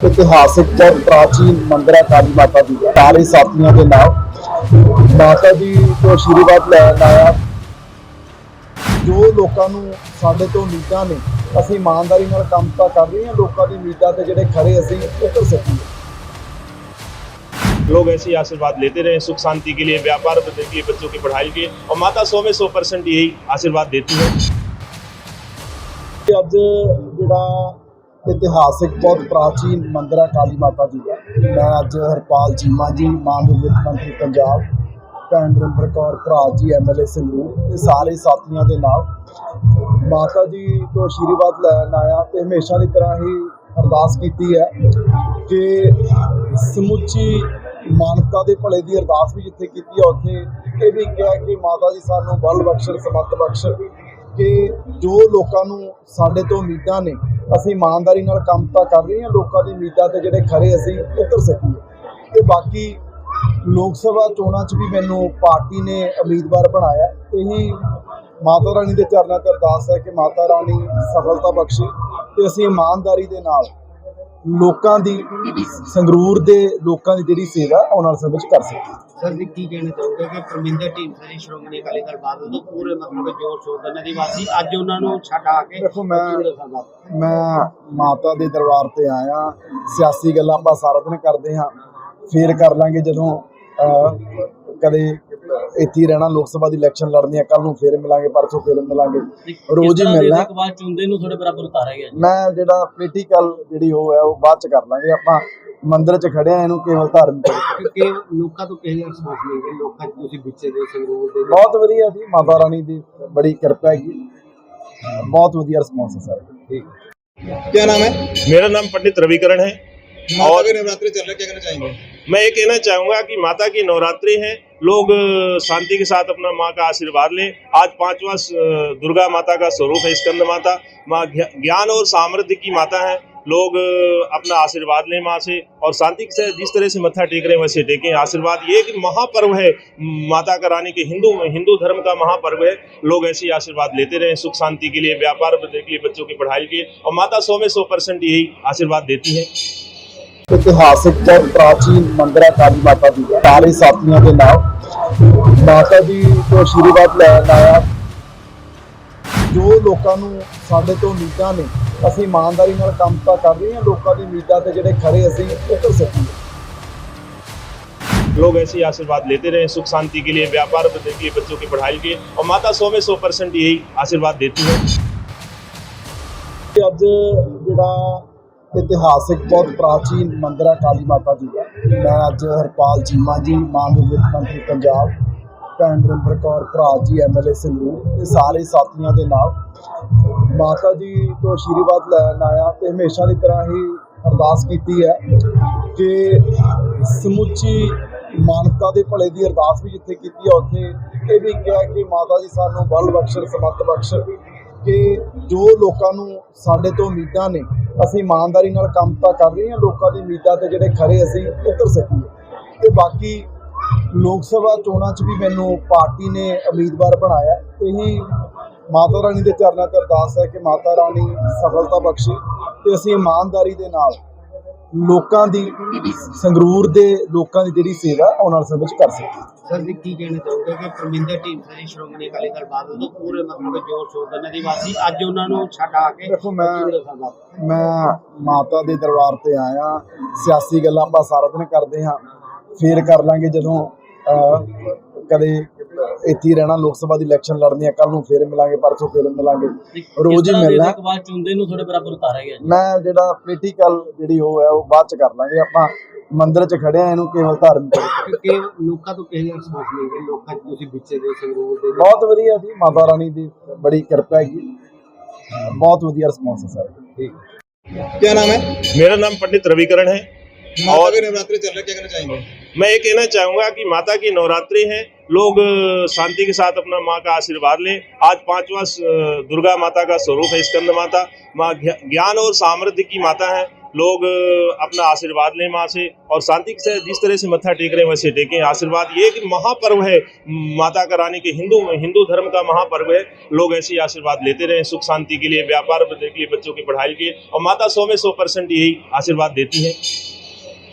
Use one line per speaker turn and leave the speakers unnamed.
ਇਤਿਹਾਸਿਕ ਬਹੁਤ ਪ੍ਰਾਚੀਨ ਮੰਦਿਰ ਹੈ ਕਾਲੀ ਮਾਤਾ ਦੀ ਦਾ। ਸਾਰੇ ਸਾਥੀਆਂ ਦੇ ਨਾਲ ਮਾਤਾ ਜੀ ਤੋਂ ਆਸ਼ੀਰਵਾਦ ਲੈਣ ਆਇਆ ਜੋ ਲੋਕਾਂ ਨੂੰ ਸਾਡੇ ਤੋਂ ਉਮੀਦਾਂ ਨੇ ਅਸੀਂ ਇਮਾਨਦਾਰੀ ਨਾਲ ਕੰਮ ਤਾਂ ਕਰ ਰਹੇ ਹਾਂ ਲੋਕਾਂ ਦੀ ਉਮੀਦਾਂ ਤੇ ਜਿਹੜੇ ਖਰੇ ਅਸੀਂ ਉਤਰ ਸਕੀਏ
लोग ऐसे ही आशीर्वाद लेते रहे सुख शांति के लिए व्यापार वृद्धि के लिए बच्चों की पढ़ाई के लिए और माता सौ में सौ परसेंट यही आशीर्वाद देती है
ਤੇ ਅੱਜ ਜਿਹੜਾ ਇਤਿਹਾਸਿਕ ਬਹੁਤ ਪ੍ਰਾਚੀਨ ਮੰਦਿਰ ਹੈ ਕਾਲੀ ਮਾਤਾ ਜੀ ਦਾ। ਮੈਂ ਅੱਜ ਹਰਪਾਲ ਚੀਮਾ ਜੀ ਮਾਨਯੋਗ ਵਿੱਤ ਮੰਤਰੀ ਪੰਜਾਬ, ਭੈਣ ਨਰਿੰਦਰ ਕੌਰ, ਭਰਾ ਜੀ ਐਮਐਲਏ ਸੰਗਰੂਰ ਇਹ ਸਾਰੇ ਸਾਥੀਆਂ ਦੇ ਨਾਲ। ਮਾਤਾ ਜੀ ਤੋਂ ਆਸ਼ੀਰਵਾਦ ਲੈਣ ਆਇਆ ਤੇ ਹਮੇਸ਼ਾ ਦੀ ਤਰ੍ਹਾਂ ਹੀ ਅਰਦਾਸ ਕੀਤੀ ਹੈ ਕਿ ਸਮੁੱਚੀ ਮਾਨਵਤਾ ਦੇ ਭਲੇ ਦੀ ਅਰਦਾਸ ਵੀ ਜਿੱਥੇ ਕੀਤੀ ਹੈ, ਉੱਥੇ ਇਹ ਵੀ ਕਿਹਾ ਕਿ ਮਾਤਾ ਜੀ ਸਾਨੂੰ ਬਲ ਬਖਸ਼ਣ ਸਮੱਤ ਬਖਸ਼ਣ ਕਿ ਜੋ ਲੋਕਾਂ ਨੂੰ ਸਾਡੇ ਤੋਂ ਉਮੀਦਾਂ ਨੇ ਅਸੀਂ ਇਮਾਨਦਾਰੀ ਨਾਲ ਕੰਮ ਤਾਂ ਕਰ ਰਹੇ ਹਾਂ, ਲੋਕਾਂ ਦੀ ਉਮੀਦਾਂ ਤੇ ਜਿਹੜੇ ਖਰੇ ਅਸੀਂ ਉਤਰ ਸਕੀਏ। ਤੇ ਬਾਕੀ ਲੋਕ ਸਭਾ ਚੋਣਾਂ 'ਚ ਵੀ ਮੈਨੂੰ ਪਾਰਟੀ ਨੇ ਉਮੀਦਵਾਰ ਬਣਾਇਆ। ਇਹੀ ਮਾਤਾ ਰਾਣੀ ਦੇ ਚਰਨਾਂ 'ਤੇ ਅਰਦਾਸ ਹੈ ਕਿ ਮਾਤਾ ਰਾਣੀ ਸਫਲਤਾ ਬਖਸ਼ੇ ਤੇ ਅਸੀਂ ਇਮਾਨਦਾਰੀ ਦੇ ਨਾਲ ਲੋਕਾਂ ਦੀ ਸੰਗਰੂਰ ਦੇ ਲੋਕਾਂ ਦੀ ਜਿਹੜੀ ਸੇਵਾ ਆਉਣ ਵਾਲੇ ਸਮੇਂ 'ਚ ਕਰ ਸਕੀਏ
ਸਰ ਜੀ ਕੀ ਕਹਿਣਾ ਚਾਹੋਗੇ ਕਿ ਪਰਮਿੰਦਰ ਢੀਂਡ ਸਾਰੀ ਸ਼੍ਰੋਮਣੀ ਅਕਾਲੀ ਦਲ ਬਾਦਲ ਤੋਂ ਪੂਰੇ ਮਤਲਬ ਜੋਰ ਸ਼ੋਰ ਦਾ ਨਿਵਾਸੀ ਅੱਜ ਉਹਨਾਂ ਨੂੰ ਛਡਾ ਕੇ
ਦੇਖੋ ਮੈਂ ਮੈਂ ਮਾਤਾ ਦੇ ਦਰਬਾਰ ਤੇ ਆਇਆ ਸਿਆਸੀ ਗੱਲਾਂ ਆਪਾਂ ਸਾਰਾ ਦਿਨ ਕਰਦੇ ਹਾਂ ਫੇਰ ਕਰ ਲਾਂਗੇ ਜਦੋਂ ਕਦੇ ਇੱਥੇ ਹੀ ਰਹਿਣਾ ਲੋਕ ਸਭਾ ਦੀ ਇਲੈਕਸ਼ਨ ਲੜਨੀ ਹੈ ਕੱਲ ਨੂੰ ਫੇਰ ਮਿਲਾਂਗੇ ਪਰਸੋਂ ਫੇਰ ਮਿਲਾਂਗੇ ਰੋਜ਼ ਹੀ ਮਿਲਣਾ
ਇੱਕ ਵਾਰ ਚੁੰਦੇ ਨੂੰ ਤੁਹਾਡੇ ਬਰਾਬਰ ਉਤਾਰਿਆ ਗਿਆ ਜੀ
ਮੈਂ ਜਿਹੜਾ ਪੋਲੀਟੀਕਲ ਜਿਹੜੀ ਉਹ ਹੈ ਉਹ ਬਾਅਦ ਚ ਕਰ ਲਾਂਗੇ ਆਪਾਂ ਮੰਦਿਰ ਚ ਖੜੇ ਆ ਇਹਨੂੰ ਕੇਵਲ ਧਾਰਮਿਕ
ਕਿਉਂਕਿ ਲੋਕਾਂ ਤੋਂ ਕਿਸੇ ਰਿਸਪੌਂਸ ਨਹੀਂ ਹੈ ਲੋਕਾਂ 'ਚ ਤੁਸੀਂ ਵਿੱਚੇ ਦੇ ਸੰਗਰੂਰ ਦੇ
ਬਹੁਤ ਵਧੀਆ ਜੀ ਮਾਤਾ ਰਾਣੀ ਦੀ ਬੜੀ ਕਿਰਪਾ ਹੈਗੀ ਬਹੁਤ ਵਧੀਆ ਰਿਸਪੌਂਸ ਹੈ ਸਰ
क्या नाम है
मेरा नाम पंडित रविकरण है
माता
और
के नवरात्रि चल रहे हैं, क्या कहना चाहेंगे
मैं ये कहना चाहूँगा कि माता की नवरात्रि है, लोग शांति के साथ अपना माँ का आशीर्वाद लें। आज पांचवा दुर्गा माता का स्वरूप है स्कंद माता। माँ ज्ञान और सामर्थ्य की माता है। लोग अपना आशीर्वाद लें माँ से और शांति से जिस तरह से मत्था टेक रहे हैं, वैसे टेकें। आशीर्वाद ये एक महापर्व है। माता का रानी के हिंदू हिंदू धर्म का महापर्व है। लोग ऐसे ही आशीर्वाद लेते रहे, सुख शांति के लिए, व्यापार के लिए, बच्चों की पढ़ाई के लिए। और माता सौ में सौ परसेंट यही आशीर्वाद देती है।
ਇਤਿਹਾਸਿਕ ਬਹੁਤ ਪ੍ਰਾਚੀਨ ਮੰਦਿਰ ਹੈ ਕਾਲੀ ਮਾਤਾ ਦੀ ਦਾ। ਸਾਰੇ ਸਾਥੀਆਂ ਦੇ ਨਾਲ ਮਾਤਾ ਜੀ ਤੋਂ ਆਸ਼ੀਰਵਾਦ ਲੈਣ ਆਇਆ ਜੋ ਲੋਕਾਂ ਨੂੰ ਸਾਡੇ ਤੋਂ ਉਮੀਦਾਂ ਨੇ ਅਸੀਂ ਇਮਾਨਦਾਰੀ ਨਾਲ ਕੰਮ ਤਾਂ ਕਰ ਰਹੇ ਹਾਂ ਲੋਕਾਂ ਦੀ ਉਮੀਦਾਂ ਤੇ ਜਿਹੜੇ ਖਰੇ ਅਸੀਂ ਉਤਰ ਸਕੀਏ
लोग ऐसे ही आशीर्वाद लेते रहे सुख शांति के लिए व्यापार वृद्धि के लिए बच्चों की पढ़ाई के लिए और माता सौ में सौ परसेंट यही आशीर्वाद देती है
ਤੇ ਅੱਜ ਜਿਹੜਾ ਇਤਿਹਾਸਿਕ ਬਹੁਤ ਪ੍ਰਾਚੀਨ ਮੰਦਿਰ ਹੈ ਕਾਲੀ ਮਾਤਾ ਜੀ ਦਾ। ਮੈਂ ਅੱਜ ਹਰਪਾਲ ਚੀਮਾ ਜੀ ਮਾਨਯੋਗ ਵਿੱਤ ਮੰਤਰੀ ਪੰਜਾਬ, ਭੈਣ ਨਰਿੰਦਰ ਕੌਰ, ਭਰਾ ਜੀ ਐਮਐਲਏ ਸੰਗਰੂਰ ਤੇ ਸਾਰੇ ਸਾਥੀਆਂ ਦੇ ਨਾਲ। ਮਾਤਾ ਜੀ ਤੋਂ ਆਸ਼ੀਰਵਾਦ ਲੈਣ ਆਇਆ ਤੇ ਹਮੇਸ਼ਾ ਦੀ ਤਰ੍ਹਾਂ ਹੀ ਅਰਦਾਸ ਕੀਤੀ ਹੈ ਕਿ ਸਮੁੱਚੀ ਮਾਨਵਤਾ ਦੇ ਭਲੇ ਦੀ ਅਰਦਾਸ ਵੀ ਜਿੱਥੇ ਕੀਤੀ ਹੈ, ਉੱਥੇ ਇਹ ਵੀ ਕਿਹਾ ਕਿ ਮਾਤਾ ਜੀ ਸਾਨੂੰ ਬਲ ਬਖਸ਼ਣ ਸਮੱਤ ਬਖਸ਼ਣ ਕਿ ਜੋ ਲੋਕਾਂ ਨੂੰ ਸਾਡੇ ਤੋਂ ਉਮੀਦਾਂ ਨੇ ਅਸੀਂ ਇਮਾਨਦਾਰੀ ਨਾਲ ਕੰਮ ਤਾਂ ਕਰ ਰਹੇ ਹਾਂ, ਲੋਕਾਂ ਦੀ ਉਮੀਦਾਂ ਤੇ ਜਿਹੜੇ ਖਰੇ ਅਸੀਂ ਉਤਰ ਸਕੀਏ। ਤੇ ਬਾਕੀ ਲੋਕ ਸਭਾ ਚੋਣਾਂ 'ਚ ਵੀ ਮੈਨੂੰ ਪਾਰਟੀ ਨੇ ਉਮੀਦਵਾਰ ਬਣਾਇਆ। ਇਹੀ ਮਾਤਾ ਰਾਣੀ ਦੇ ਚਰਨਾਂ 'ਤੇ ਅਰਦਾਸ ਹੈ ਕਿ ਮਾਤਾ ਰਾਣੀ ਸਫਲਤਾ ਬਖਸ਼ੇ ਤੇ ਅਸੀਂ ਇਮਾਨਦਾਰੀ ਦੇ ਨਾਲ ਲੋਕਾਂ ਦੀ ਸੰਗਰੂਰ ਦੇ ਲੋਕਾਂ ਦੀ ਜਿਹੜੀ ਸੇਵਾ ਆਉਣ ਵਾਲੇ ਸਮੇਂ 'ਚ ਕਰ ਸਕੀਏ
ਸਰ ਜੀ ਕੀ ਕਹਿਣਾ ਚਾਹੋਗੇ ਕਿ ਪਰਮਿੰਦਰ ਢੀਂਡ ਸਾਰੀ ਸ਼੍ਰੋਮਣੀ ਅਕਾਲੀ ਦਲ ਬਾਦਲ ਤੋਂ ਪੂਰੇ ਮਤਲਬ ਜੋਰ ਸ਼ੋਰ ਦਾ ਨਿਵਾਸੀ ਅੱਜ ਉਹਨਾਂ ਨੂੰ ਛਡਾ ਕੇ
ਦੇਖੋ ਮੈਂ ਮੈਂ ਮਾਤਾ ਦੇ ਦਰਬਾਰ ਤੇ ਆਇਆ ਸਿਆਸੀ ਗੱਲਾਂ ਆਪਾਂ ਸਾਰਾ ਦਿਨ ਕਰਦੇ ਹਾਂ। ਫੇਰ ਕਰ ਲਾਂਗੇ ਜਦੋਂ ਕਦੇ ਇੱਥੇ ਹੀ ਰਹਿਣਾ ਲੋਕ ਸਭਾ ਦੀ ਇਲੈਕਸ਼ਨ ਲੜਨੀ ਹੈ ਕੱਲ ਨੂੰ ਫੇਰ ਮਿਲਾਂਗੇ ਪਰਸੋਂ ਫੇਰ ਮਿਲਾਂਗੇ ਰੋਜ਼ ਹੀ ਮਿਲਣਾ
ਇੱਕ ਵਾਰ ਚੁੰਦੇ ਨੂੰ ਤੁਹਾਡੇ ਬਰਾਬਰ ਉਤਾਰਿਆ ਗਿਆ ਜੀ
ਮੈਂ ਜਿਹੜਾ ਪੋਲੀਟੀਕਲ ਜਿਹੜੀ ਉਹ ਹੈ ਉਹ ਬਾਅਦ ਚ ਕਰ ਲਾਂਗੇ ਆਪਾਂ ਮੰਦਿਰ ਚ ਖੜੇ ਆ ਇਹਨੂੰ ਕੇਵਲ ਧਾਰਮਿਕ
ਕਿਉਂਕਿ ਲੋਕਾਂ ਤੋਂ ਕਿਸੇ ਰਿਸਪੌਂਸ ਨਹੀਂ ਹੈ ਲੋਕਾਂ 'ਚ ਤੁਸੀਂ ਵਿੱਚੇ ਦੇ ਸੰਗਰੂਰ ਦੇ
ਬਹੁਤ ਵਧੀਆ ਜੀ ਮਾਤਾ ਰਾਣੀ ਦੀ ਬੜੀ ਕਿਰਪਾ ਹੈਗੀ ਬਹੁਤ ਵਧੀਆ ਰਿਸਪੌਂਸ ਹੈ ਸਰ
क्या नाम है
मेरा नाम पंडित रविकरण है
माता
और
के नवरात्रि चल रहे हैं, क्या कहना चाहेंगे
मैं ये कहना चाहूंगा कि माता की नवरात्रि है लोग शांति के साथ अपना माँ का आशीर्वाद लें। आज पांचवा दुर्गा माता का स्वरूप है स्कंद माता। माँ ज्ञान और सामर्थ्य की माता है। लोग अपना आशीर्वाद लें माँ से और शांति से, जिस तरह से मत्था टेक रहे हैं, वैसे टेकें। आशीर्वाद ये एक महापर्व है। माता का रानी के हिंदू हिंदू धर्म का महापर्व है। लोग ऐसे ही आशीर्वाद लेते रहे, सुख शांति के लिए, व्यापार के लिए, बच्चों की पढ़ाई के लिए। और माता सौ में सौ परसेंट यही आशीर्वाद देती है।